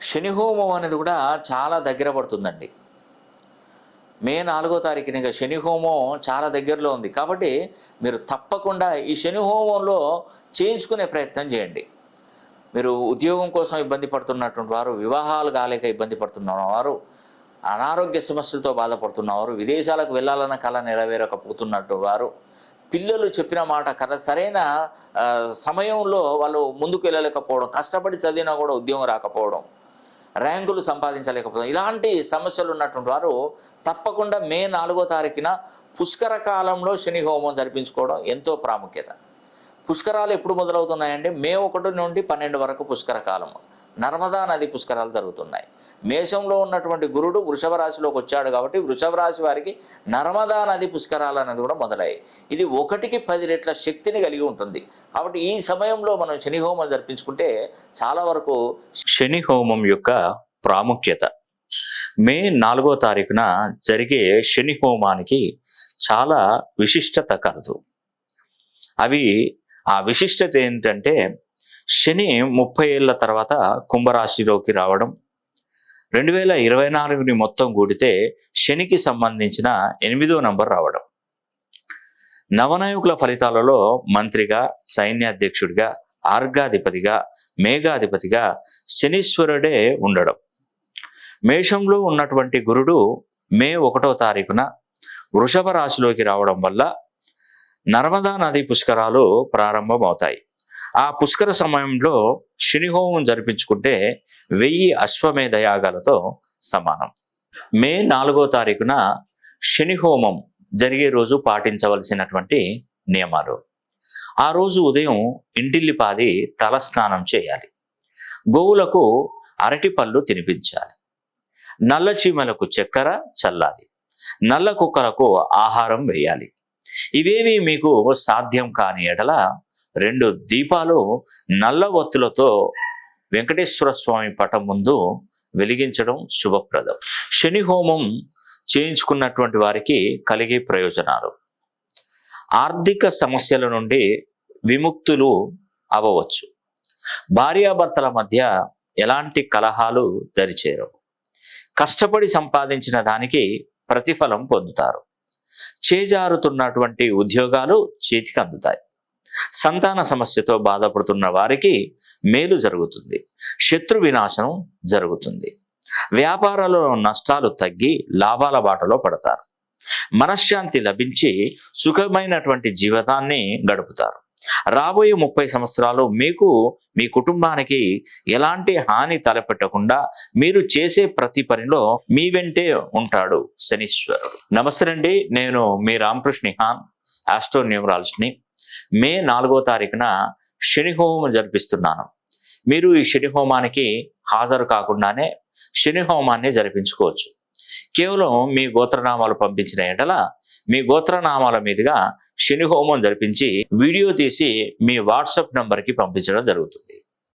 శని హోమం అనేది కూడా చాలా దగ్గర పడుతుందండి. మే నాలుగో తారీఖున ఇంకా శని హోమం చాలా దగ్గరలో ఉంది. కాబట్టి మీరు తప్పకుండా ఈ శని హోమంలో చేయించుకునే ప్రయత్నం చేయండి. మీరు ఉద్యోగం కోసం ఇబ్బంది పడుతున్నటువంటి వారు వివాహాలు కాలేక ఇబ్బంది పడుతున్న వారు అనారోగ్య సమస్యలతో బాధపడుతున్నవారు విదేశాలకు వెళ్ళాలన్న కళ నెరవేరకపోతున్నట్టు వారు పిల్లలు చెప్పిన మాట కర సరైన సమయంలో వాళ్ళు ముందుకు వెళ్ళలేకపోవడం కష్టపడి చదివినా కూడా ఉద్యోగం రాకపోవడం ర్యాంకులు సంపాదించలేకపోతాం ఇలాంటి సమస్యలు ఉన్నటువంటి వారు తప్పకుండా మే నాలుగో తారీఖున పుష్కర కాలంలో శని హోమం జరిపించుకోవడం ఎంతో ప్రాముఖ్యత. పుష్కరాలు ఎప్పుడు మొదలవుతున్నాయంటే మే ఒకటి నుండి పన్నెండు వరకు పుష్కర కాలం నర్మదా నది పుష్కరాలు జరుగుతున్నాయి. మేషంలో ఉన్నటువంటి గురుడు వృషభ రాశిలోకి వచ్చాడు కాబట్టి వృషభ రాశి వారికి నర్మదా నది పుష్కరాలు అనేది కూడా మొదలయ్యాయి. ఇది ఒకటికి పది రెట్ల శక్తిని కలిగి ఉంటుంది. కాబట్టి ఈ సమయంలో మనం శని హోమం జరిపించుకుంటే చాలా వరకు శని హోమం యొక్క ప్రాముఖ్యత. మే నాలుగో తారీఖున జరిగే శని హోమానికి చాలా విశిష్టత కలదు. అవి ఆ విశిష్టత ఏంటంటే శని ముప్పై ఏళ్ళ తర్వాత కుంభరాశిలోకి రావడం. రెండు వేల ఇరవై నాలుగుని మొత్తం కూడితే శనికి సంబంధించిన ఎనిమిదో నంబర్ రావడం. నవనాయకుల ఫలితాలలో మంత్రిగా సైన్యాధ్యక్షుడిగా ఆర్గాధిపతిగా మేఘాధిపతిగా శనీశ్వరుడే ఉండడం. మేషంలో ఉన్నటువంటి గురుడు మే ఒకటో తారీఖున వృషభ రాశిలోకి రావడం వల్ల నర్మదా నది పుష్కరాలు ప్రారంభమవుతాయి. ఆ పుష్కర సమయంలో శనిహోమం జరిపించుకుంటే వెయ్యి అశ్వమేధ యాగాలతో సమానం. మే నాలుగో తారీఖున శనిహోమం జరిగే రోజు పాటించవలసినటువంటి నియమాలు. ఆ రోజు ఉదయం ఇంటిల్లిపాది తలస్నానం చేయాలి. గోవులకు అరటి పళ్ళు తినిపించాలి. నల్ల చీమలకు చక్కెర చల్లాలి. నల్ల కుక్కలకు ఆహారం వేయాలి. ఇవేవి మీకు సాధ్యం కాని ఎడల రెండు దీపాలు నల్ల ఒత్తులతో వెంకటేశ్వర స్వామి పటం ముందు వెలిగించడం శుభప్రదం. శని హోమం చేయించుకున్నటువంటి వారికి కలిగే ప్రయోజనాలు. ఆర్థిక సమస్యల నుండి విముక్తులు అవ్వవచ్చు. భార్యాభర్తల మధ్య ఎలాంటి కలహాలు దరిచేరవు. కష్టపడి సంపాదించిన దానికి ప్రతిఫలం పొందుతారు. చేజారుతున్నటువంటి ఉద్యోగాలు చేతికి అందుతాయి. సంతాన సమస్యతో బాధపడుతున్న వారికి మేలు జరుగుతుంది. శత్రు వినాశనం జరుగుతుంది. వ్యాపారాలలో నష్టాలు తగ్గి లాభాల బాటలో పడతారు. మనశ్శాంతి లభించి సుఖమైనటువంటి జీవితాన్ని గడుపుతారు. రాబోయే ముప్పై సంవత్సరాలు మీకు మీ కుటుంబానికి ఎలాంటి హాని తలపెట్టకుండా మీరు చేసే ప్రతి పనిలో మీ వెంటే ఉంటాడు శనీశ్వరుడు. నమస్తే అండి నేను మీ రామకృష్ణ హాన్ ఆస్ట్రో న్యూమరాలజీని మే నాలుగో తారీఖున శని హోమం జరిపిస్తున్నాను. మీరు ఈ శని హోమానికి హాజరు కాకుండానే శని హోమాన్ని జరిపించుకోవచ్చు. కేవలం మీ గోత్రనామాలు పంపించిన ఎడల మీ గోత్రనామాల మీదుగా శని హోమం జరిపించి వీడియో తీసి మీ వాట్సాప్ నంబర్కి పంపించడం జరుగుతుంది.